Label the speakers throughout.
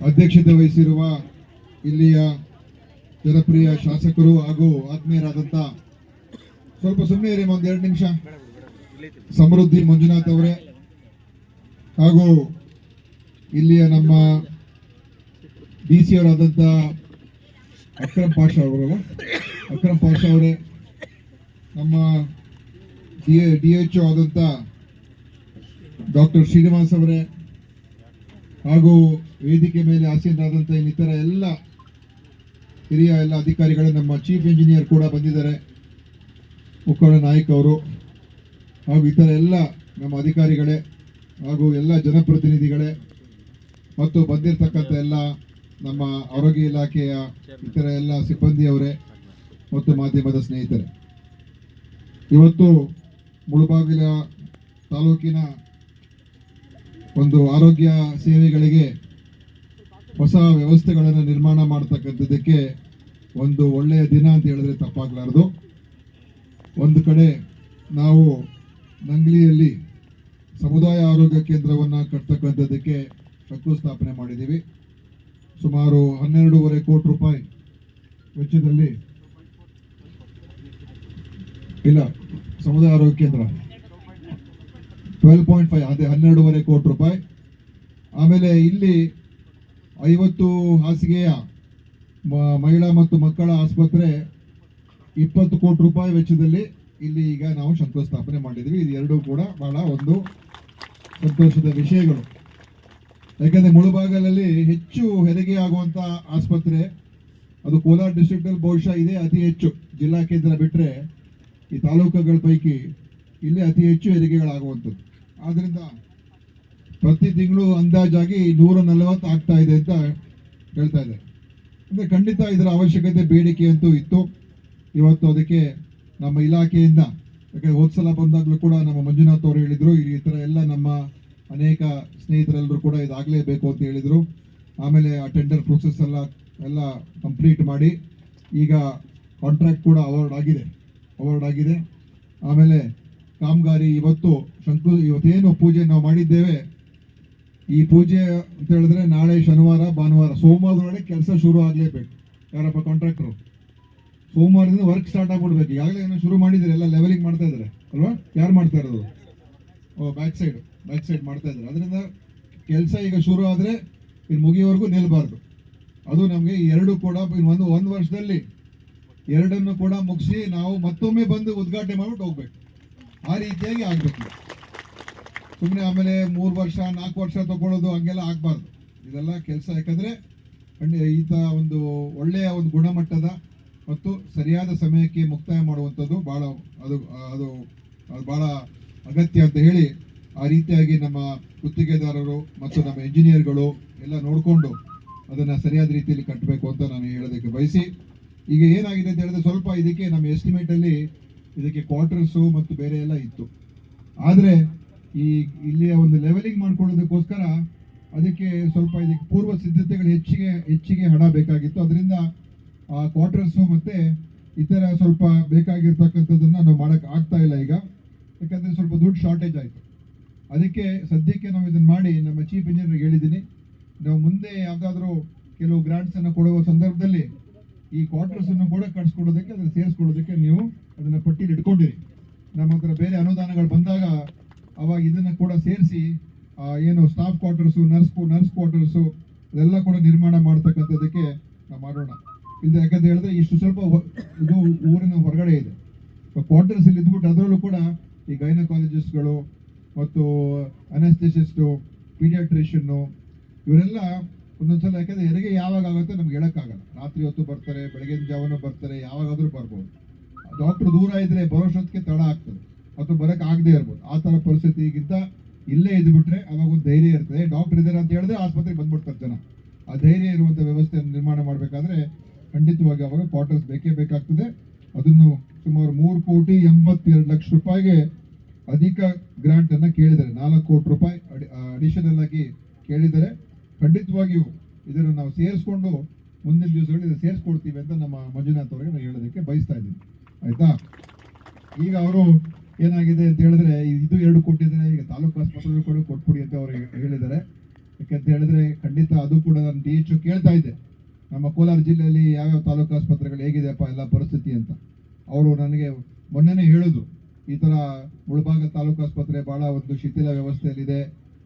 Speaker 1: ಅಧ್ಯಕ್ಷತೆ ವಹಿಸಿರುವ ಇಲ್ಲಿಯ ಜನಪ್ರಿಯ ಶಾಸಕರು ಹಾಗೂ ಆತ್ಮೀಯರಾದಂಥ ಸ್ವಲ್ಪ ಸುಮ್ಮನೆ ಇರಿ, ಒಂದು ಎರಡು ನಿಮಿಷ. ಸಮೃದ್ಧಿ ಮಂಜುನಾಥ್ ಅವರೇ ಹಾಗೂ ಇಲ್ಲಿಯ ನಮ್ಮ ಡಿ ಸಿ ಅವರಾದಂಥ ಅಕ್ರಮ್ ಪಾಷಾ ಅವರಲ್ಲ, ಅಕ್ರಮ್ ಪಾಷಾ ಅವರೇ ನಮ್ಮ ಡಿ ಡಿ ಎಚ್ ಆದಂಥ ಡಾಕ್ಟರ್ ಶ್ರೀನಿವಾಸ್ ಅವರೇ ಹಾಗೂ ವೇದಿಕೆ ಮೇಲೆ ಆಸೀನರಾದಂಥ ಇನ್ನಿತರ ಎಲ್ಲ ಹಿರಿಯ ಎಲ್ಲ ಅಧಿಕಾರಿಗಳು, ನಮ್ಮ ಚೀಫ್ ಇಂಜಿನಿಯರ್ ಕೂಡ ಬಂದಿದ್ದಾರೆ. ಮುಖಂಡ ನಾಯಕ್ ಅವರು ಹಾಗೂ ಇತರ ಎಲ್ಲ ನಮ್ಮ ಅಧಿಕಾರಿಗಳೇ ಹಾಗೂ ಎಲ್ಲ ಜನಪ್ರತಿನಿಧಿಗಳೇ ಮತ್ತು ಬಂದಿರತಕ್ಕಂಥ ಎಲ್ಲ ನಮ್ಮ ಆರೋಗ್ಯ ಇಲಾಖೆಯ ಇತರ ಎಲ್ಲ ಸಿಬ್ಬಂದಿಯವರೇ ಮತ್ತು ಮಾಧ್ಯಮದ ಸ್ನೇಹಿತರೆ. ಇವತ್ತು ಮುಳುಬಾಗಿಲ ತಾಲೂಕಿನ ಒಂದು ಆರೋಗ್ಯ ಸೇವೆಗಳಿಗೆ ಹೊಸ ವ್ಯವಸ್ಥೆಗಳನ್ನು ನಿರ್ಮಾಣ ಮಾಡ್ತಕ್ಕಂಥದ್ದಕ್ಕೆ ಒಂದು ಒಳ್ಳೆಯ ದಿನ ಅಂತ ಹೇಳಿದ್ರೆ ತಪ್ಪಾಗಲಾರ್ದು. ಒಂದು ಕಡೆ ನಾವು ನಂಗ್ಲಿಯಲ್ಲಿ ಸಮುದಾಯ ಆರೋಗ್ಯ ಕೇಂದ್ರವನ್ನು ಕಟ್ತಕ್ಕಂಥದ್ದಕ್ಕೆ ಶಂಕುಸ್ಥಾಪನೆ ಮಾಡಿದ್ದೀವಿ. ಸುಮಾರು ಹನ್ನೆರಡೂವರೆ ಕೋಟಿ ರೂಪಾಯಿ ವೆಚ್ಚದಲ್ಲಿ ಇಲ್ಲ, ಸಮುದಾಯ ಆರೋಗ್ಯ ಕೇಂದ್ರ. ಟ್ವೆಲ್ ಪಾಯಿಂಟ್ ಫೈವ್ ಅದೇ ಹನ್ನೆರಡೂವರೆ ಕೋಟಿ ರೂಪಾಯಿ. ಆಮೇಲೆ ಇಲ್ಲಿ ಐವತ್ತು ಹಾಸಿಗೆಯ ಮಹಿಳಾ ಮತ್ತು ಮಕ್ಕಳ ಆಸ್ಪತ್ರೆ ಇಪ್ಪತ್ತು ಕೋಟಿ ರೂಪಾಯಿ ವೆಚ್ಚದಲ್ಲಿ ಇಲ್ಲಿ ಈಗ ನಾವು ಶಂಕುಸ್ಥಾಪನೆ ಮಾಡಿದ್ವಿ ಇದು ಎರಡೂ ಕೂಡ ಬಹಳ ಒಂದು ಸಂತೋಷದ ವಿಷಯಗಳು. ಯಾಕೆಂದರೆ ಮುಳುಬಾಗಲಲ್ಲಿ ಹೆಚ್ಚು ಹೆರಿಗೆ ಆಗುವಂತ ಆಸ್ಪತ್ರೆ, ಅದು ಕೋಲಾರ ಡಿಸ್ಟ್ರಿಕ್ಟಲ್ಲಿ ಬಹುಶಃ ಇದೆ ಅತಿ ಹೆಚ್ಚು. ಜಿಲ್ಲಾ ಕೇಂದ್ರ ಬಿಟ್ಟರೆ ಈ ತಾಲೂಕುಗಳ ಪೈಕಿ ಇಲ್ಲಿ ಅತಿ ಹೆಚ್ಚು ಹೆರಿಗೆಗಳಾಗುವಂಥದ್ದು. ಆದ್ರಿಂದ ಪ್ರತಿ ತಿಂಗಳು ಅಂದಾಜಾಗಿ ನೂರ ನಲವತ್ತು ಆಗ್ತಾ ಇದೆ ಅಂತ ಹೇಳ್ತಾ ಇದೆ. ಅಂದ್ರೆ ಖಂಡಿತ ಇದರ ಅವಶ್ಯಕತೆ ಬೇಡಿಕೆ ಅಂತೂ ಇತ್ತು. ಇವತ್ತು ಅದಕ್ಕೆ ನಮ್ಮ ಇಲಾಖೆಯಿಂದ, ಯಾಕಂದ್ರೆ ಹೋದ್ ಸಲ ಬಂದಾಗಲೂ ಕೂಡ ನಮ್ಮ ಮಂಜುನಾಥ್ ಅವರು ಹೇಳಿದ್ರು, ಈ ಥರ ಎಲ್ಲ ನಮ್ಮ ಅನೇಕ ಸ್ನೇಹಿತರೆಲ್ಲರೂ ಕೂಡ ಇದಾಗಲೇಬೇಕು ಅಂತ ಹೇಳಿದರು. ಆಮೇಲೆ ಆ ಟೆಂಡರ್ ಪ್ರೊಸೆಸ್ ಎಲ್ಲ ಎಲ್ಲ ಕಂಪ್ಲೀಟ್ ಮಾಡಿ ಈಗ ಕಾಂಟ್ರಾಕ್ಟ್ ಕೂಡ ಅವಾರ್ಡ್ ಆಗಿದೆ ಅವಾರ್ಡ್ ಆಗಿದೆ. ಆಮೇಲೆ ಕಾಮಗಾರಿ ಇವತ್ತು ಶಂಕು ಇವತ್ತೇನು ಪೂಜೆ ನಾವು ಮಾಡಿದ್ದೇವೆ, ಈ ಪೂಜೆ ಅಂತ ಹೇಳಿದ್ರೆ ನಾಳೆ ಶನಿವಾರ, ಭಾನುವಾರ, ಸೋಮವಾರದೊಳಗೆ ಕೆಲಸ ಶುರು ಆಗಲೇಬೇಕು, ಯಾರಪ್ಪ ಕಾಂಟ್ರಾಕ್ಟ್ರು ಸೋಮವಾರದಿಂದ ವರ್ಕ್ ಸ್ಟಾರ್ಟ್ ಆಗ್ಬಿಡ್ಬೇಕು. ಈಗಾಗಲೇ ಏನೋ ಶುರು ಮಾಡಿದ್ರೆ ಎಲ್ಲ ಲೆವೆಲಿಂಗ್ ಮಾಡ್ತಾ ಇದ್ದಾರೆ, ಅಲ್ವಾ? ಯಾರು ಮಾಡ್ತಾ ಇರೋದು? ಓ ಬ್ಯಾಕ್ ಸೈಡ್ ಬ್ಯಾಕ್ ಸೈಡ್ ಮಾಡ್ತಾ ಇದ್ದಾರೆ. ಅದರಿಂದ ಕೆಲಸ ಈಗ ಶುರು ಆದರೆ ಇನ್ನು ಮುಗಿಯೋವರೆಗೂ ನಿಲ್ಲಬಾರ್ದು ಅದು ನಮಗೆ ಎರಡು ಕೂಡ ಇನ್ನು ಒಂದು ಒಂದು ವರ್ಷದಲ್ಲಿ ಎರಡನ್ನು ಕೂಡ ಮುಗಿಸಿ ನಾವು ಮತ್ತೊಮ್ಮೆ ಬಂದು ಉದ್ಘಾಟನೆ ಮಾಡ್ಬಿಟ್ಟು ಹೋಗ್ಬೇಕು. ಆ ರೀತಿಯಾಗಿ ಆಗ್ಬೇಕು. ಸುಮ್ಮನೆ ಆಮೇಲೆ ಮೂರು ವರ್ಷ, ನಾಲ್ಕು ವರ್ಷ ತಗೊಳ್ಳೋದು ಹಂಗೆಲ್ಲ ಆಗಬಾರ್ದು. ಇದೆಲ್ಲ ಕೆಲಸ. ಯಾಕಂದ್ರೆ ಈತ ಒಂದು ಒಳ್ಳೆಯ ಒಂದು ಗುಣಮಟ್ಟದ ಮತ್ತು ಸರಿಯಾದ ಸಮಯಕ್ಕೆ ಮುಕ್ತಾಯ ಮಾಡುವಂಥದ್ದು ಬಹಳ ಅದು ಅದು ಅದು ಬಹಳ ಅಗತ್ಯ ಅಂತ ಹೇಳಿ ಆ ರೀತಿಯಾಗಿ ನಮ್ಮ ಗುತ್ತಿಗೆದಾರರು ಮತ್ತು ನಮ್ಮ ಇಂಜಿನಿಯರ್ಗಳು ಎಲ್ಲ ನೋಡಿಕೊಂಡು ಅದನ್ನು ಸರಿಯಾದ ರೀತಿಯಲ್ಲಿ ಕಟ್ಟಬೇಕು ಅಂತ ನಾನು ಹೇಳೋದಕ್ಕೆ ಬಯಸಿ. ಈಗ ಏನಾಗಿದೆ ಅಂತ ಹೇಳಿದ್ರೆ ಸ್ವಲ್ಪ ಇದಕ್ಕೆ ನಮ್ಮ ಎಸ್ಟಿಮೇಟಲ್ಲಿ ಇದಕ್ಕೆ ಕ್ವಾರ್ಟರ್ಸು ಮತ್ತು ಬೇರೆ ಎಲ್ಲ ಇತ್ತು. ಆದರೆ ಈ ಇಲ್ಲಿಯ ಒಂದು ಲೆವೆಲಿಂಗ್ ಮಾಡ್ಕೊಳ್ಳೋದಕ್ಕೋಸ್ಕರ ಅದಕ್ಕೆ ಸ್ವಲ್ಪ ಇದಕ್ಕೆ ಪೂರ್ವ ಸಿದ್ಧತೆಗಳು ಹೆಚ್ಚಿಗೆ ಹೆಚ್ಚಿಗೆ ಹಣ ಬೇಕಾಗಿತ್ತು. ಅದರಿಂದ ಆ ಕ್ವಾರ್ಟರ್ಸು ಮತ್ತೆ ಇತರ ಸ್ವಲ್ಪ ಬೇಕಾಗಿರ್ತಕ್ಕಂಥದ್ದನ್ನು ನಾವು ಮಾಡಕ್ ಆಗ್ತಾ ಇಲ್ಲ ಈಗ. ಯಾಕಂದ್ರೆ ಸ್ವಲ್ಪ ದುಡ್ಡು ಶಾರ್ಟೇಜ್ ಆಯಿತು. ಅದಕ್ಕೆ ಸದ್ಯಕ್ಕೆ ನಾವು ಇದನ್ನ ಮಾಡಿ ನಮ್ಮ ಚೀಫ್ ಇಂಜಿನಿಯರ್ಗೆ ಹೇಳಿದ್ದೀನಿ ನಾವು ಮುಂದೆ ಯಾವುದಾದ್ರೂ ಕೆಲವು ಗ್ರಾಂಟ್ಸ್ ಅನ್ನು ಕೊಡುವ ಸಂದರ್ಭದಲ್ಲಿ ಈ ಕ್ವಾರ್ಟರ್ಸ್ ಅನ್ನು ಕೂಡ ಕಟ್ಸ್ಕೊಡೋದಕ್ಕೆ ಅದನ್ನ ಸೇರಿಸ್ಕೊಳ್ಳೋದಕ್ಕೆ ನೀವು ಅದನ್ನ ಪಟ್ಟಿಲಿ ಇಟ್ಕೊಂಡಿರಿ. ನಮ್ಮ ಹತ್ರ ಬೇರೆ ಅನುದಾನಗಳು ಬಂದಾಗ ಅವಾಗ ಇದನ್ನ ಕೂಡ ಸೇರಿಸಿ ಏನು staff quarters nurse nurse quarters ಅದೆಲ್ಲ ಕೂಡ ನಿರ್ಮಾಣ ಮಾಡ್ತಕ್ಕಂಥದ್ದಕ್ಕೆ ನಾವು ಮಾಡೋಣ. ಇಲ್ಲ ಯಾಕಂತ ಹೇಳಿದ್ರೆ ಇಷ್ಟು ಸ್ವಲ್ಪ ಇದು ಊರಿನ ಹೊರಗಡೆ ಇದೆ. ಕ್ವಾರ್ಟರ್ಸ್ ಇಲ್ಲಿ ಇದ್ಬಿಟ್ಟು ಅದರಲ್ಲೂ ಕೂಡ ಈ ಗೈನಕಾಲಜಿಸ್ಟ್ಗಳು ಮತ್ತು ಅನೆಸ್ಥೆಸಿಸ್ಟು ಪೀಡಿಯಾಟ್ರಿಷಿಯನ್ನು ಇವರೆಲ್ಲ ಒಂದೊಂದ್ಸಲ ಯಾಕಂದ್ರೆ ಹೆರಿಗೆ ಯಾವಾಗ ಆಗುತ್ತೆ ನಮ್ಗೆ ಹೇಳೋಕ್ಕಾಗಲ್ಲ. ರಾತ್ರಿ ಹೊತ್ತು ಬರ್ತಾರೆ, ಬೆಳಗಿನ ಜಾವನ ಬರ್ತಾರೆ, ಯಾವಾಗಾದ್ರೂ ಬರ್ಬೋದು. ಡಾಕ್ಟರ್ ದೂರ ಇದ್ರೆ ಬರೋಷ್ಟೊತ್ತಿಗೆ ತಡ ಆಗ್ತದೆ. ಅಥವಾ ಬರಕ್ ಆಗದೆ ಇರ್ಬೋದು. ಆ ತರ ಪರಿಸ್ಥಿತಿಗಿಂತ ಇಲ್ಲೇ ಇದ್ಬಿಟ್ರೆ ಅವಾಗ ಒಂದು ಧೈರ್ಯ ಇರ್ತದೆ. ಡಾಕ್ಟರ್ ಇದ್ದಾರೆ ಅಂತ ಹೇಳಿದ್ರೆ ಆಸ್ಪತ್ರೆಗೆ ಬಂದ್ಬಿಡ್ತಾರೆ ಜನ. ಆ ಧೈರ್ಯ ಇರುವಂತ ವ್ಯವಸ್ಥೆಯನ್ನು ನಿರ್ಮಾಣ ಮಾಡಬೇಕಾದ್ರೆ ಖಂಡಿತವಾಗಿ ಅವಾಗ ಕ್ವಾರ್ಟರ್ಸ್ ಬೇಕೇ ಬೇಕಾಗ್ತದೆ. ಅದನ್ನು ಸುಮಾರು ಮೂರು ಕೋಟಿ ಎಂಬತ್ತೆರಡು ಲಕ್ಷ ರೂಪಾಯಿಗೆ ಅಧಿಕ ಗ್ರಾಂಟ್ ಅನ್ನ ಕೇಳಿದ್ದಾರೆ. ನಾಲ್ಕು ಕೋಟಿ ರೂಪಾಯಿ ಅಡಿಷನಲ್ ಆಗಿ ಕೇಳಿದ್ದಾರೆ. ಖಂಡಿತವಾಗಿಯೂ ಇದನ್ನು ನಾವು ಸೇರಿಸ್ಕೊಂಡು ಮುಂದಿನ ದಿವಸಗಳು ಇದನ್ನು ಸೇರಿಸ್ಕೊಡ್ತೀವಿ ಅಂತ ನಮ್ಮ ಮಂಜುನಾಥ್ ಅವರಿಗೆ ನಾನು ಹೇಳೋದಕ್ಕೆ ಬಯಸ್ತಾ ಇದ್ದೀನಿ. ಆಯ್ತಾ? ಈಗ ಅವರು ಏನಾಗಿದೆ ಅಂತ ಹೇಳಿದ್ರೆ ಇದು ಎರಡು ಕೊಟ್ಟಿದ್ದಾರೆ ಈಗ ತಾಲೂಕು ಆಸ್ಪತ್ರೆಗಳು ಕೂಡ ಕೊಟ್ಬಿಡಿ ಅಂತ ಅವರು ಹೇಳಿದ್ದಾರೆ. ಯಾಕೆಂತ ಹೇಳಿದ್ರೆ ಖಂಡಿತ ಅದು ಕೂಡ ನಾನು ಡಿ ಎಚ್ ಕೇಳ್ತಾ ಇದ್ದೆ. ನಮ್ಮ ಕೋಲಾರ ಜಿಲ್ಲೆಯಲ್ಲಿ ಯಾವ್ಯಾವ ತಾಲೂಕು ಆಸ್ಪತ್ರೆಗಳು ಹೇಗಿದೆಯಪ್ಪ ಎಲ್ಲ ಪರಿಸ್ಥಿತಿ ಅಂತ. ಅವರು ನನಗೆ ಮೊನ್ನೆನೇ ಹೇಳೋದು ಈ ಥರ ಮುಳಬಾಗ ತಾಲೂಕು ಆಸ್ಪತ್ರೆ ಬಹಳ ಒಂದು ಶಿಥಿಲ ವ್ಯವಸ್ಥೆಯಲ್ಲಿದೆ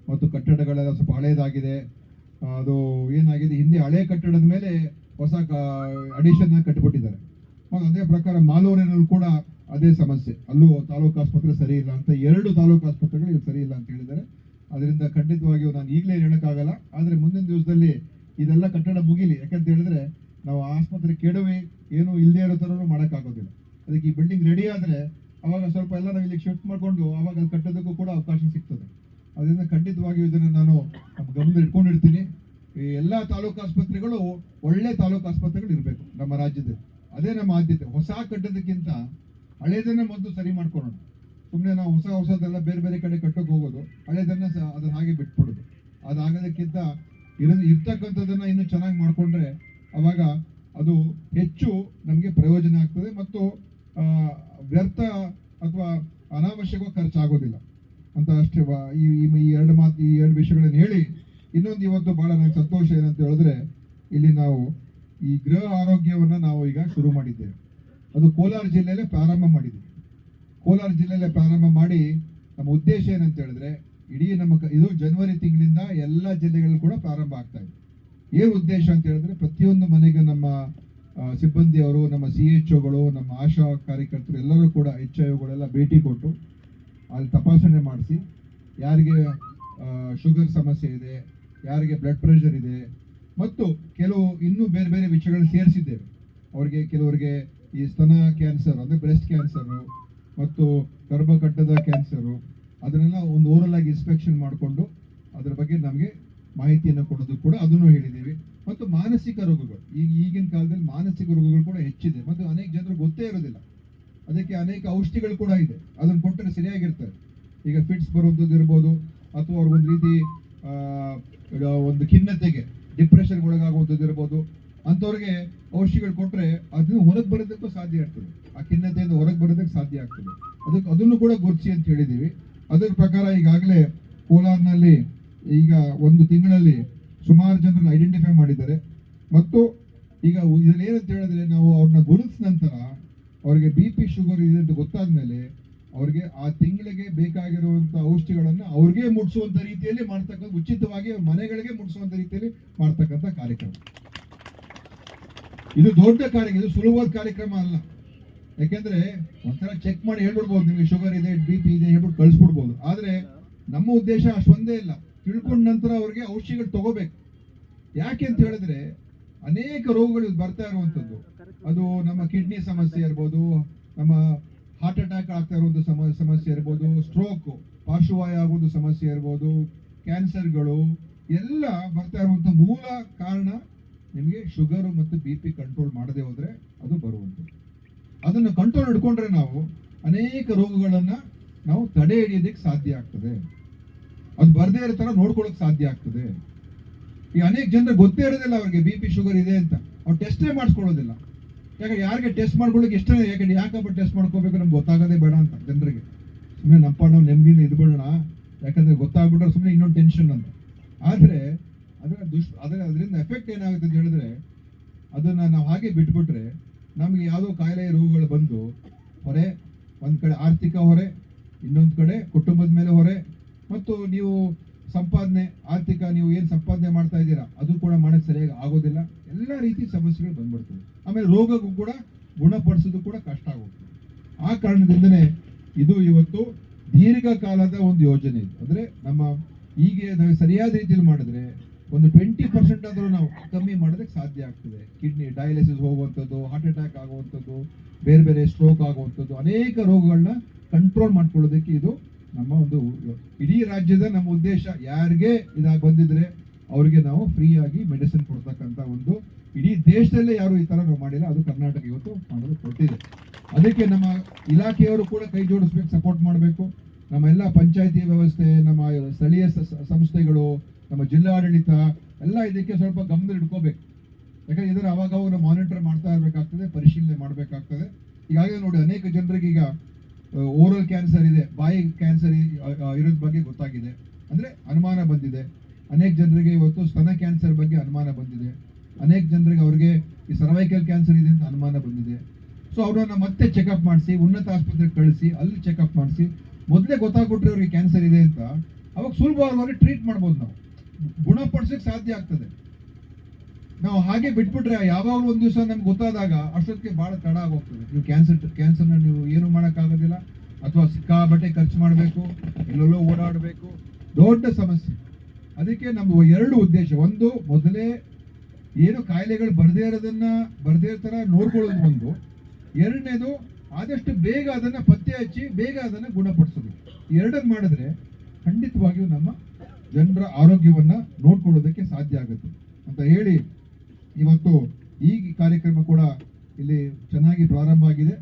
Speaker 1: ಮತ್ತು ಕಟ್ಟಡಗಳೆಲ್ಲ ಸ್ವಲ್ಪ ಹಳೇದಾಗಿದೆ. ಆ, ಅದು ಏನಾಗಿದೆ? ಹಿಂದೆ ಹಳೆ ಕಟ್ಟಡದ ಮೇಲೆ ಹೊಸ ಅಡಿಷನ್ ಕಟ್ಟಿಬಿಟ್ಟಿದ್ದಾರೆ ಮತ್ತು ಅದೇ ಪ್ರಕಾರ ಮಾಲೂರಿನಲ್ಲೂ ಕೂಡ ಅದೇ ಸಮಸ್ಯೆ. ಅಲ್ಲೂ ತಾಲೂಕು ಆಸ್ಪತ್ರೆ ಸರಿ ಇಲ್ಲ ಅಂತ ಎರಡು ತಾಲೂಕು ಆಸ್ಪತ್ರೆಗಳು ಇಲ್ಲಿ ಸರಿ ಇಲ್ಲ ಅಂತ ಹೇಳಿದ್ದಾರೆ. ಅದರಿಂದ ಖಂಡಿತವಾಗಿಯೂ ನಾನು ಈಗಲೇ ಹೇಳೋಕ್ಕಾಗಲ್ಲ. ಆದರೆ ಮುಂದಿನ ದಿವಸದಲ್ಲಿ ಇದೆಲ್ಲ ಕಟ್ಟಡ ಮುಗಿಲಿ. ಯಾಕಂತ ಹೇಳಿದ್ರೆ ನಾವು ಆಸ್ಪತ್ರೆ ಕೆಡವಿ ಏನೂ ಇಲ್ಲದೇ ಇರೋ ಥರನೂ ಮಾಡೋಕ್ಕಾಗೋದಿಲ್ಲ. ಅದಕ್ಕೆ ಈ ಬಿಲ್ಡಿಂಗ್ ರೆಡಿ ಆದರೆ ಅವಾಗ ಸ್ವಲ್ಪ ಎಲ್ಲ ನಾವು ಇಲ್ಲಿಗೆ ಶಿಫ್ಟ್ ಮಾಡಿಕೊಂಡು ಅವಾಗ ಕಟ್ಟೋದಕ್ಕೂ ಕೂಡ ಅವಕಾಶ ಸಿಗ್ತದೆ. ಅದರಿಂದ ಖಂಡಿತವಾಗಿಯೂ ಇದನ್ನು ನಾನು ನಮ್ಮ ಗಮನದಲ್ಲಿ ಇಟ್ಕೊಂಡಿರ್ತೀನಿ. ಈ ಎಲ್ಲ ತಾಲೂಕು ಆಸ್ಪತ್ರೆಗಳು ಒಳ್ಳೆ ತಾಲೂಕು ಆಸ್ಪತ್ರೆಗಳು ಇರಬೇಕು ನಮ್ಮ ರಾಜ್ಯದಲ್ಲಿ. ಅದೇ ನಮ್ಮ ಆದ್ಯತೆ. ಹೊಸ ಕಟ್ಟೋದಕ್ಕಿಂತ ಹಳೇದನ್ನೇ ಮೊದಲು ಸರಿ ಮಾಡ್ಕೊಳ್ಳೋಣ. ಸುಮ್ಮನೆ ನಾವು ಹೊಸ ಹೊಸದೆಲ್ಲ ಬೇರೆ ಬೇರೆ ಕಡೆ ಕಟ್ಟೋಕೆ ಹೋಗೋದು, ಹಳೇದನ್ನು ಸಹ ಅದನ್ನ ಹಾಗೆ ಬಿಟ್ಬಿಡೋದು. ಅದಾಗೋದಕ್ಕಿಂತ ಇರೋದು ಇರ್ತಕ್ಕಂಥದ್ದನ್ನು ಇನ್ನೂ ಚೆನ್ನಾಗಿ ಮಾಡಿಕೊಂಡ್ರೆ ಅವಾಗ ಅದು ಹೆಚ್ಚು ನಮಗೆ ಪ್ರಯೋಜನ ಆಗ್ತದೆ ಮತ್ತು ವ್ಯರ್ಥ ಅಥವಾ ಅನಾವಶ್ಯಕ ಖರ್ಚಾಗೋದಿಲ್ಲ. ಅಂತ ಅಷ್ಟೇ ಈ ಈ- ಎರಡು ಮಾತು ಈ ಎರಡು ವಿಷಯಗಳನ್ನು ಹೇಳಿ ಇನ್ನೊಂದು ಇವತ್ತು ಬಹಳ ನನಗೆ ಸಂತೋಷ ಏನಂತ ಹೇಳಿದ್ರೆ ಇಲ್ಲಿ ನಾವು ಈ ಗೃಹ ಆರೋಗ್ಯವನ್ನು ನಾವು ಈಗ ಶುರು ಮಾಡಿದ್ದೇವೆ. ಅದು ಕೋಲಾರ ಜಿಲ್ಲೆಯಲ್ಲೇ ಪ್ರಾರಂಭ ಮಾಡಿದ್ದೀವಿ. ಕೋಲಾರ ಜಿಲ್ಲೆಯಲ್ಲೇ ಪ್ರಾರಂಭ ಮಾಡಿ ನಮ್ಮ ಉದ್ದೇಶ ಏನಂತ ಹೇಳಿದ್ರೆ ಇಡೀ ನಮ್ಮ ಇದು ಜನವರಿ ತಿಂಗಳಿಂದ ಎಲ್ಲ ಜಿಲ್ಲೆಗಳು ಕೂಡ ಪ್ರಾರಂಭ ಆಗ್ತಾ ಇದೆ. ಏನು ಉದ್ದೇಶ ಅಂತ ಹೇಳಿದ್ರೆ ಪ್ರತಿಯೊಂದು ಮನೆಗೆ ನಮ್ಮ ಸಿಬ್ಬಂದಿಯವರು, ನಮ್ಮ ಸಿ ಎಚ್ ಒಗಳು, ನಮ್ಮ ಆಶಾ ಕಾರ್ಯಕರ್ತರು ಎಲ್ಲರೂ ಕೂಡ ಎಚ್ ಐ ಒಗಳೆಲ್ಲ ಭೇಟಿ ಕೊಟ್ಟು ಅಲ್ಲಿ ತಪಾಸಣೆ ಮಾಡಿಸಿ, ಯಾರಿಗೆ ಶುಗರ್ ಸಮಸ್ಯೆ ಇದೆ, ಯಾರಿಗೆ ಬ್ಲಡ್ ಪ್ರೆಷರ್ ಇದೆ, ಮತ್ತು ಕೆಲವು ಇನ್ನೂ ಬೇರೆ ಬೇರೆ ವಿಷಯಗಳನ್ನು ಸೇರಿಸಿದ್ದೇವೆ. ಅವರಿಗೆ ಕೆಲವರಿಗೆ ಈ ಸ್ತನ ಕ್ಯಾನ್ಸರ್ ಅಂದರೆ ಬ್ರೆಸ್ಟ್ ಕ್ಯಾನ್ಸರು ಮತ್ತು ಗರ್ಭಕಟ್ಟದ ಕ್ಯಾನ್ಸರು ಅದನ್ನೆಲ್ಲ ಒಂದು ಓರಲ್ ಆಗಿ ಇನ್ಸ್ಪೆಕ್ಷನ್ ಮಾಡಿಕೊಂಡು ಅದರ ಬಗ್ಗೆ ನಮಗೆ ಮಾಹಿತಿಯನ್ನು ಕೊಡೋದು ಕೂಡ ಅದನ್ನು ಹೇಳಿದ್ದೀವಿ. ಮತ್ತು ಮಾನಸಿಕ ರೋಗಗಳು, ಈಗ ಈಗಿನ ಕಾಲದಲ್ಲಿ ಮಾನಸಿಕ ರೋಗಗಳು ಕೂಡ ಹೆಚ್ಚಿದೆ. ಮತ್ತು ಅನೇಕ ಜನರು ಗೊತ್ತೇ ಇರೋದಿಲ್ಲ. ಅದಕ್ಕೆ ಅನೇಕ ಔಷಧಿಗಳು ಕೂಡ ಇದೆ. ಅದನ್ನು ಕೊಟ್ಟರೆ ಸರಿಯಾಗಿರ್ತದೆ. ಈಗ ಫಿಟ್ಸ್ ಬರುವಂಥದ್ದು ಇರ್ಬೋದು, ಅಥವಾ ಅವ್ರಿಗೊಂದು ರೀತಿ ಒಂದು ಖಿನ್ನತೆಗೆ, ಡಿಪ್ರೆಷನ್ಗೆ ಒಳಗಾಗುವಂಥದ್ದು ಇರ್ಬೋದು. ಅಂಥವ್ರಿಗೆ ಔಷಧಿಗಳು ಕೊಟ್ಟರೆ ಅದನ್ನು ಹೊರಗೆ ಬರೋದಕ್ಕೂ ಸಾಧ್ಯ ಆಗ್ತದೆ. ಆ ಖಿನ್ನತೆಯಿಂದ ಹೊರಗೆ ಬರೋದಕ್ಕೆ ಸಾಧ್ಯ ಆಗ್ತದೆ. ಅದಕ್ಕೆ ಅದನ್ನು ಕೂಡ ಗುರುತಿಸಿ ಅಂತ ಹೇಳಿದ್ದೀವಿ. ಅದರ ಪ್ರಕಾರ ಈಗಾಗಲೇ ಕೋಲಾರ್ನಲ್ಲಿ ಈಗ ಒಂದು ತಿಂಗಳಲ್ಲಿ ಸುಮಾರು ಜನರನ್ನು ಐಡೆಂಟಿಫೈ ಮಾಡಿದ್ದಾರೆ. ಮತ್ತು ಈಗ ಇದನ್ನೇನಂತ ಹೇಳಿದ್ರೆ ನಾವು ಅವ್ರನ್ನ ಗುರುತಿಸಿದ ನಂತರ ಅವರಿಗೆ ಬಿ ಪಿ ಶುಗರ್ ಇದೆ ಅಂತ ಗೊತ್ತಾದ ಮೇಲೆ ಅವ್ರಿಗೆ ಆ ತಿಂಗಳಿಗೆ ಬೇಕಾಗಿರುವಂತ ಔಷಧಿಗಳನ್ನ ಅವ್ರಿಗೆ ಮುಟ್ಸುವಂತ ರೀತಿಯಲ್ಲಿ ಮಾಡ್ತಕ್ಕಂಥ ಉಚಿತವಾಗಿ ಮನೆಗಳಿಗೆ ಮುಟ್ಸುವಂತ ರೀತಿಯಲ್ಲಿ ಮಾಡ್ತಕ್ಕಂಥ ಕಾರ್ಯಕ್ರಮ. ಇದು ದೊಡ್ಡ ಕಾರ್ಯ, ಇದು ಸುಲಭವಾದ ಕಾರ್ಯಕ್ರಮ ಅಲ್ಲ. ಯಾಕೆಂದ್ರೆ ಒಂಥರ ಚೆಕ್ ಮಾಡಿ ಹೇಳ್ಬಿಡ್ಬೋದು ನಿಮಗೆ ಶುಗರ್ ಇದೆ ಬಿ ಪಿ ಇದೆ ಹೇಳ್ಬಿಟ್ಟು ಕಳಿಸ್ಬಿಡ್ಬೋದು. ಆದ್ರೆ ನಮ್ಮ ಉದ್ದೇಶ ಅಷ್ಟೊಂದೇ ಇಲ್ಲ. ತಿಳ್ಕೊಂಡ ನಂತರ ಅವ್ರಿಗೆ ಔಷಧಿಗಳು ತಗೋಬೇಕು. ಯಾಕೆ ಅಂತ ಹೇಳಿದ್ರೆ ಅನೇಕ ರೋಗಗಳು ಬರ್ತಾ ಇರುವಂತದ್ದು ಅದು ನಮ್ಮ ಕಿಡ್ನಿ ಸಮಸ್ಯೆ ಇರ್ಬೋದು, ನಮ್ಮ ಹಾರ್ಟ್ ಅಟ್ಯಾಕ್ ಆಗ್ತಾ ಇರುವಂತ ಸಮ, ಸಮಸ್ಯೆ ಇರ್ಬೋದು ಸ್ಟ್ರೋಕ್ ಪಾರ್ಶ್ವವಾಯು ಆಗುವಂತ ಸಮಸ್ಯೆ ಇರ್ಬೋದು ಕ್ಯಾನ್ಸರ್ಗಳು ಎಲ್ಲ ಬರ್ತಾ ಇರುವಂತ ಮೂಲ ಕಾರಣ ನಿಮಗೆ ಶುಗರು ಮತ್ತು ಬಿ ಪಿ ಕಂಟ್ರೋಲ್ ಮಾಡದೆ ಹೋದ್ರೆ ಅದು ಬರುವಂಥದ್ದು. ಅದನ್ನು ಕಂಟ್ರೋಲ್ ಹಿಡ್ಕೊಂಡ್ರೆ ನಾವು ಅನೇಕ ರೋಗಗಳನ್ನು ನಾವು ತಡೆ ಹಿಡಿಯೋದಕ್ಕೆ ಸಾಧ್ಯ ಆಗ್ತದೆ. ಅದು ಬರದೇ ಇರೋ ಥರ ನೋಡ್ಕೊಳ್ಳೋಕೆ ಸಾಧ್ಯ ಆಗ್ತದೆ. ಈ ಅನೇಕ ಜನರು ಗೊತ್ತೇ ಇರೋದಿಲ್ಲ ಅವ್ರಿಗೆ ಬಿ ಪಿ ಶುಗರ್ ಇದೆ ಅಂತ. ಅವ್ರು ಟೆಸ್ಟೇ ಮಾಡಿಸ್ಕೊಳ್ಳೋದಿಲ್ಲ. ಯಾಕಂದ್ರೆ ಯಾರಿಗೆ ಟೆಸ್ಟ್ ಮಾಡ್ಕೊಳ್ಳೋಕೆ ಇಷ್ಟ ಯಾಕಂದ್ರೆ ಯಾಕಪ್ಪ ಟೆಸ್ಟ್ ಮಾಡ್ಕೋಬೇಕು ನಮ್ಗೆ ಗೊತ್ತಾಗೋದೇ ಬೇಡ ಅಂತ ಜನರಿಗೆ. ಸುಮ್ಮನೆ ನಪ್ಪ ನಾವು ನೆಮ್ಮದಿಯಿಂದ ಇದ್ಬಿಡೋಣ ಯಾಕಂದ್ರೆ ಗೊತ್ತಾಗ್ಬಿಟ್ರೆ ಸುಮ್ಮನೆ ಇನ್ನೊಂದು ಟೆನ್ಷನ್ ಅಂತ. ಆದರೆ ಅದರ ದುಷ್, ಅದರ ಅದರಿಂದ ಎಫೆಕ್ಟ್ ಏನಾಗುತ್ತೆ ಅಂತ ಹೇಳಿದ್ರೆ, ಅದನ್ನ ನಾವು ಹಾಗೆ ಬಿಟ್ಬಿಟ್ರೆ ನಮಗೆ ಯಾವುದೋ ಕಾಯಿಲೆ ರೋಗಗಳು ಬಂದು ಹೊರೆ, ಒಂದ್ ಕಡೆ ಆರ್ಥಿಕ ಹೊರೆ, ಇನ್ನೊಂದು ಕಡೆ ಕುಟುಂಬದ ಮೇಲೆ ಹೊರೆ, ಮತ್ತು ನೀವು ಸಂಪಾದನೆ ಆರ್ಥಿಕ ನೀವು ಏನು ಸಂಪಾದನೆ ಮಾಡ್ತಾ ಇದ್ದೀರಾ, ಅದು ಕೂಡ ಮಾಡೋಕ್ಕೆ ಸರಿಯಾಗಿ ಆಗೋದಿಲ್ಲ. ಎಲ್ಲ ರೀತಿ ಸಮಸ್ಯೆಗಳು ಬಂದ್ಬಿಡ್ತವೆ ಆಮೇಲೆ ರೋಗಕ್ಕೂ ಕೂಡ ಗುಣಪಡಿಸೋದು ಕೂಡ ಕಷ್ಟ ಆಗುತ್ತೆ ಆ ಕಾರಣದಿಂದನೇ ಇದು ಇವತ್ತು ದೀರ್ಘಕಾಲದ ಒಂದು ಯೋಜನೆ ಇದು. ಅಂದ್ರೆ ನಮ್ಮ ಹೀಗೆ ನಾವು ಸರಿಯಾದ ರೀತಿಯಲ್ಲಿ ಮಾಡಿದ್ರೆ ಒಂದು ಟ್ವೆಂಟಿ ಪರ್ಸೆಂಟ್ ಆದರೂ ನಾವು ಕಮ್ಮಿ ಮಾಡೋದಕ್ಕೆ ಸಾಧ್ಯ ಆಗ್ತದೆ. ಕಿಡ್ನಿ ಡಯಾಲಿಸಿಸ್ ಹೋಗುವಂಥದ್ದು ಹಾರ್ಟ್ ಅಟ್ಯಾಕ್ ಆಗುವಂಥದ್ದು, ಬೇರೆ ಬೇರೆ ಸ್ಟ್ರೋಕ್ ಆಗುವಂಥದ್ದು, ಅನೇಕ ರೋಗಗಳನ್ನ ಕಂಟ್ರೋಲ್ ಮಾಡ್ಕೊಳ್ಳೋದಕ್ಕೆ ಇದು ನಮ್ಮ ಒಂದು ಇಡೀ ರಾಜ್ಯದ ನಮ್ಮ ಉದ್ದೇಶ ಯಾರಿಗೆ ಇದಾಗ ಬಂದಿದ್ರೆ ಅವ್ರಿಗೆ ನಾವು ಫ್ರೀಯಾಗಿ ಮೆಡಿಸಿನ್ ಕೊಡ್ತಕ್ಕಂಥ ಒಂದು ಇಡೀ ದೇಶದಲ್ಲೇ ಯಾರು ಈ ತರ ನಾವು ಮಾಡಿಲ್ಲ, ಅದು ಕರ್ನಾಟಕ ಇವತ್ತು ಮಾಡಲು ಕೊಟ್ಟಿದೆ. ಅದಕ್ಕೆ ನಮ್ಮ ಇಲಾಖೆಯವರು ಕೂಡ ಕೈ ಜೋಡಿಸ್ಬೇಕು ಸಪೋರ್ಟ್ ಮಾಡಬೇಕು. ನಮ್ಮ ಎಲ್ಲ ಪಂಚಾಯತಿ ವ್ಯವಸ್ಥೆ, ನಮ್ಮ ಸ್ಥಳೀಯ ಸಂಸ್ಥೆಗಳು, ನಮ್ಮ ಜಿಲ್ಲಾಡಳಿತ ಎಲ್ಲ ಇದಕ್ಕೆ ಸ್ವಲ್ಪ ಗಮನ ಇಟ್ಕೋಬೇಕು. ಯಾಕಂದ್ರೆ ಇದರ ಅವಾಗ ಅವಾಗ ಮಾನಿಟರ್ ಮಾಡ್ತಾ ಇರಬೇಕಾಗ್ತದೆ, ಪರಿಶೀಲನೆ ಮಾಡಬೇಕಾಗ್ತದೆ. ಈಗಾಗಲೇ ನೋಡಿ, ಅನೇಕ ಜನರಿಗೆ ಈಗ ಓರಲ್ ಕ್ಯಾನ್ಸರ್ ಇದೆ, ಬಾಯಿ ಕ್ಯಾನ್ಸರ್ ಇರೋದ್ರ ಬಗ್ಗೆ ಗೊತ್ತಾಗಿದೆ. ಅಂದ್ರೆ ಅನುಮಾನ ಬಂದಿದೆ. ಅನೇಕ ಜನರಿಗೆ ಇವತ್ತು ಸ್ತನ ಕ್ಯಾನ್ಸರ್ ಬಗ್ಗೆ ಅನುಮಾನ ಬಂದಿದೆ. ಅನೇಕ ಜನರಿಗೆ ಅವ್ರಿಗೆ ಈ ಸರ್ವೈಕಲ್ ಕ್ಯಾನ್ಸರ್ ಇದೆ ಅಂತ ಅನುಮಾನ ಬಂದಿದೆ. ಸೊ ಅವರನ್ನು ಮತ್ತೆ ಚೆಕಪ್ ಮಾಡಿಸಿ, ಉನ್ನತ ಆಸ್ಪತ್ರೆಗೆ ಕಳಿಸಿ, ಅಲ್ಲಿ ಚೆಕಪ್ ಮಾಡಿಸಿ. ಮೊದಲೇ ಗೊತ್ತಾಗ್ಬಿಟ್ರೆ ಅವ್ರಿಗೆ ಕ್ಯಾನ್ಸರ್ ಇದೆ ಅಂತ, ಅವಾಗ ಸುಲಭವಾಗಿ ಟ್ರೀಟ್ ಮಾಡ್ಬೋದು ನಾವು. ಗುಣಪಡಿಸೋಕ್ಕೆ ಸಾಧ್ಯ ಆಗ್ತದೆ. ನಾವು ಹಾಗೆ ಬಿಟ್ಬಿಟ್ರೆ ಯಾವಾಗಲೂ ಒಂದು ದಿವಸ ನಮ್ಗೆ ಗೊತ್ತಾದಾಗ ಅಷ್ಟೊತ್ತಿಗೆ ಬಹಳ ತಡ ಆಗೋಗ್ತದೆ. ನೀವು ಕ್ಯಾನ್ಸರ್ ಕ್ಯಾನ್ಸರ್ನ ನೀವು ಏನು ಮಾಡೋಕ್ಕಾಗೋದಿಲ್ಲ. ಅಥವಾ ಸಿಕ್ಕಾಬಟ್ಟೆ ಖರ್ಚು ಮಾಡಬೇಕು, ಎಲ್ಲೆಲ್ಲೋ ಓಡಾಡಬೇಕು. ದೊಡ್ಡ ಸಮಸ್ಯೆ. ಅದಕ್ಕೆ ನಮ್ಮ ಎರಡು ಉದ್ದೇಶ. ಒಂದು, ಮೊದಲೇ ಏನು ಕಾಯಿಲೆಗಳು ಬರದೇ ಇರೋದನ್ನ, ಬರದೇ ಇರೋ ನೋಡ್ಕೊಳ್ಳೋದು ಒಂದು. ಎರಡನೇದು, ಆದಷ್ಟು ಬೇಗ ಅದನ್ನ ಪತ್ತೆ ಹಚ್ಚಿ ಬೇಗ ಅದನ್ನ ಗುಣಪಡಿಸೋದು. ಎರಡನ್ನು ಮಾಡಿದ್ರೆ ಖಂಡಿತವಾಗಿಯೂ ನಮ್ಮ ಜನರ ಆರೋಗ್ಯವನ್ನ ನೋಡ್ಕೊಳ್ಳೋದಕ್ಕೆ ಸಾಧ್ಯ ಆಗುತ್ತೆ. ಅಂತ ಹೇಳಿ ಇವತ್ತು ಈ ಕಾರ್ಯಕ್ರಮ ಕೂಡ ಇಲ್ಲಿ ಚೆನ್ನಾಗಿ ಪ್ರಾರಂಭ ಆಗಿದೆ.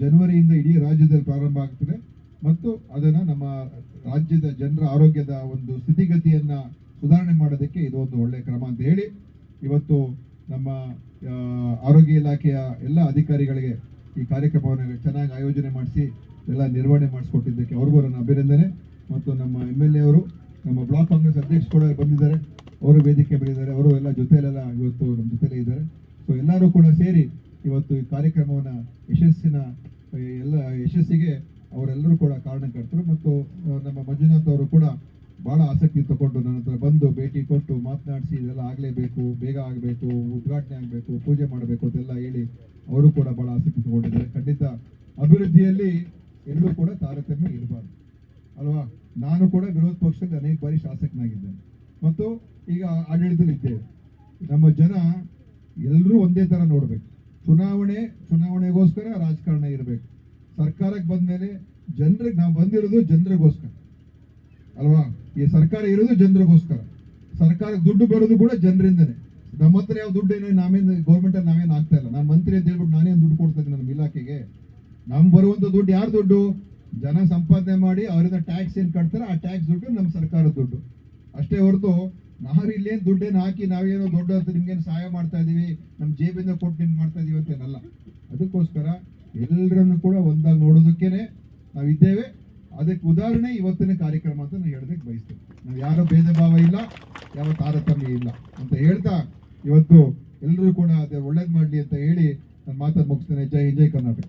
Speaker 1: ಜನವರಿಯಿಂದ ಇಡೀ ರಾಜ್ಯದಲ್ಲಿ ಪ್ರಾರಂಭ ಆಗ್ತದೆ. ಮತ್ತು ಅದನ್ನ ನಮ್ಮ ರಾಜ್ಯದ ಜನರ ಆರೋಗ್ಯದ ಒಂದು ಸ್ಥಿತಿಗತಿಯನ್ನು ಸುಧಾರಣೆ ಮಾಡೋದಕ್ಕೆ ಇದು ಒಂದು ಒಳ್ಳೆಯ ಕ್ರಮ ಅಂತ ಹೇಳಿ ಇವತ್ತು ನಮ್ಮ ಆರೋಗ್ಯ ಇಲಾಖೆಯ ಎಲ್ಲ ಅಧಿಕಾರಿಗಳಿಗೆ ಈ ಕಾರ್ಯಕ್ರಮವನ್ನು ಚೆನ್ನಾಗಿ ಆಯೋಜನೆ ಮಾಡಿಸಿ ಎಲ್ಲ ನಿರ್ವಹಣೆ ಮಾಡಿಸ್ಕೊಟ್ಟಿದ್ದಕ್ಕೆ ಅವ್ರಿಗೂ ನನ್ನ ಅಭಿನಂದನೆ. ಮತ್ತು ನಮ್ಮ ಎಂ ಎಲ್ ಎ ಅವರು, ನಮ್ಮ ಬ್ಲಾಕ್ ಕಾಂಗ್ರೆಸ್ ಅಧ್ಯಕ್ಷ ಕೂಡ ಬಂದಿದ್ದಾರೆ. ಅವರು ವೇದಿಕೆ ಬೆಳೆದಿದ್ದಾರೆ ಅವರು ಎಲ್ಲ ಜೊತೆಯಲ್ಲೆಲ್ಲ ಇವತ್ತು ನಮ್ಮ ಜೊತೆಲೇ ಇದ್ದಾರೆ. ಸೊ ಎಲ್ಲರೂ ಕೂಡ ಸೇರಿ ಇವತ್ತು ಈ ಕಾರ್ಯಕ್ರಮವನ್ನು ಯಶಸ್ಸಿನ ಎಲ್ಲ ಯಶಸ್ಸಿಗೆ ಅವರೆಲ್ಲರೂ ಕೂಡ ಕಾರಣಕರ್ತರು. ಮತ್ತು ನಮ್ಮ ಮಂಜುನಾಥ್ ಅವರು ಕೂಡ ಬಹಳ ಆಸಕ್ತಿ ತಗೊಂಡು ನನ್ನ ಹತ್ರ ಬಂದು ಭೇಟಿ ಕೊಟ್ಟು ಮಾತನಾಡಿಸಿ, ಇದೆಲ್ಲ ಆಗಲೇಬೇಕು, ಬೇಗ ಆಗಬೇಕು, ಉದ್ಘಾಟನೆ ಆಗಬೇಕು, ಪೂಜೆ ಮಾಡಬೇಕು ಅಂತೆಲ್ಲ ಹೇಳಿ ಅವರು ಕೂಡ ಬಹಳ ಆಸಕ್ತಿ ತಗೊಂಡಿದ್ದಾರೆ. ಖಂಡಿತ ಅಭಿವೃದ್ಧಿಯಲ್ಲಿ ಎಲ್ಲರೂ ಕೂಡ ತಾರತಮ್ಯ ಇರಬಾರ್ದು. ಅಲ್ವಾ? ನಾನು ಕೂಡ ವಿರೋಧ ಪಕ್ಷದ ಅನೇಕ ಬಾರಿ ಶಾಸಕನಾಗಿದ್ದೇನೆ. ಮತ್ತು ಈಗ ಆಡಳಿತದಲ್ಲಿ ಇದ್ದೇವೆ. ನಮ್ಮ ಜನ ಎಲ್ಲರೂ ಒಂದೇ ತರ ನೋಡಬೇಕು. ಚುನಾವಣೆ, ಚುನಾವಣೆಗೋಸ್ಕರ ರಾಜಕಾರಣ ಇರಬೇಕು. ಸರ್ಕಾರಕ್ಕೆ ಬಂದ ಮೇಲೆ ಜನರಿಗೆ ನಾವು ಬಂದಿರೋದು ಜನರಿಗೋಸ್ಕರ. ಅಲ್ವಾ? ಈ ಸರ್ಕಾರ ಇರೋದು ಜನರಿಗೋಸ್ಕರ. ಸರ್ಕಾರಕ್ಕೆ ದುಡ್ಡು ಬರೋದು ಕೂಡ ಜನರಿಂದನೇ. ನಮ್ಮ ಹತ್ರ ಯಾವ ದುಡ್ಡು ಏನೋ ನಾವೇನು ಗೌರ್ಮೆಂಟಲ್ಲಿ ನಾವೇನು ಆಗ್ತಾ ಇಲ್ಲ. ನಾನು ಮಂತ್ರಿ ಅಂತ ಹೇಳ್ಬಿಟ್ಟು ನಾನೇನು ದುಡ್ಡು ಕೊಡ್ತಾ ನಮ್ಮ ಇಲಾಖೆಗೆ? ನಮ್ಗೆ ಬರುವಂತ ದುಡ್ಡು ಯಾರು ದುಡ್ಡು? ಜನ ಸಂಪಾದನೆ ಮಾಡಿ ಅವರಿಂದ ಟ್ಯಾಕ್ಸ್ ಏನು ಕಟ್ತಾರೆ, ಆ ಟ್ಯಾಕ್ಸ್ ದುಡ್ಡು ನಮ್ಮ ಸರ್ಕಾರದ ದುಡ್ಡು. ಅಷ್ಟೇ ಹೊರತು ನಾವು ಇಲ್ಲೇನು ದುಡ್ಡೇನು ಹಾಕಿ ನಾವೇನೋ ದೊಡ್ಡ ಅಂತ ನಿಮ್ಗೇನು ಸಹಾಯ ಮಾಡ್ತಾ ಇದೀವಿ ನಮ್ಮ ಜೇಬಿಂದ ಕೊಟ್ಟು ನಿಮ್ಗೆ ಮಾಡ್ತಾ ಇದೀವಿ ಅಂತೇನಲ್ಲ. ಅದಕ್ಕೋಸ್ಕರ ಎಲ್ಲರನ್ನು ಕೂಡ ಒಂದಾಗಿ ನೋಡೋದಕ್ಕೇನೆ ನಾವಿದ್ದೇವೆ. ಅದಕ್ಕೆ ಉದಾಹರಣೆ ಇವತ್ತಿನ ಕಾರ್ಯಕ್ರಮ ಅಂತ ನಾನು ಹೇಳೋದಕ್ಕೆ ಬಯಸ್ತೇನೆ. ನಾವು ಯಾರೋ ಭೇದ ಭಾವ ಇಲ್ಲ, ಯಾವ ತಾರತಮ್ಯ ಇಲ್ಲ ಅಂತ ಹೇಳ್ತಾ ಇವತ್ತು ಎಲ್ಲರೂ ಕೂಡ ಅದೇ ಒಳ್ಳೇದು ಮಾಡಲಿ ಅಂತ ಹೇಳಿ ನನ್ನ ಮಾತನ್ನು ಮುಗಿಸ್ತೇನೆ. ಜೈ ಜೈ ಕರ್ನಾಟಕ.